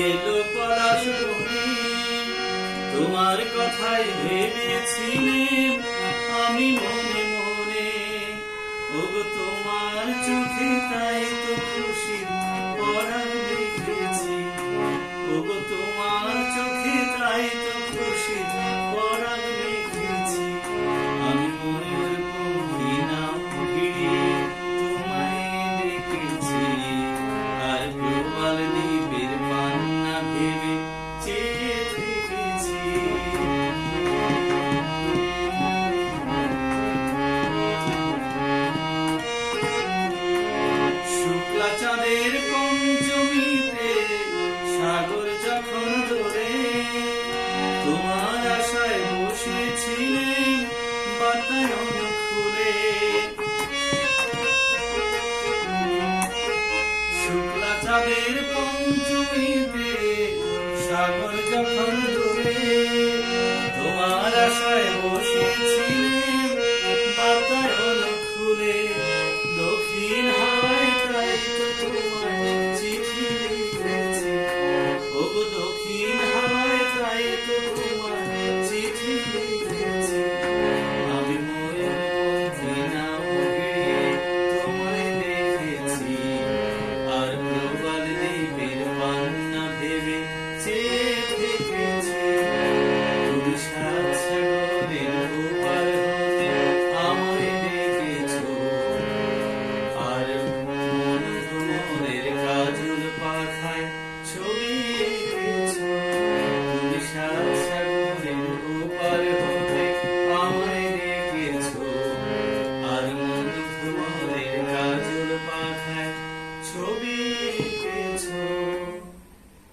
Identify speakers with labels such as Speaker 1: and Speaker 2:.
Speaker 1: এলো পলাশ তোমার কথাই ভেবেছিলাম। শরতের পঞ্চমীতে সাগর যখন ধরে তোমার আশায় বসেছিলেন বাতায়ন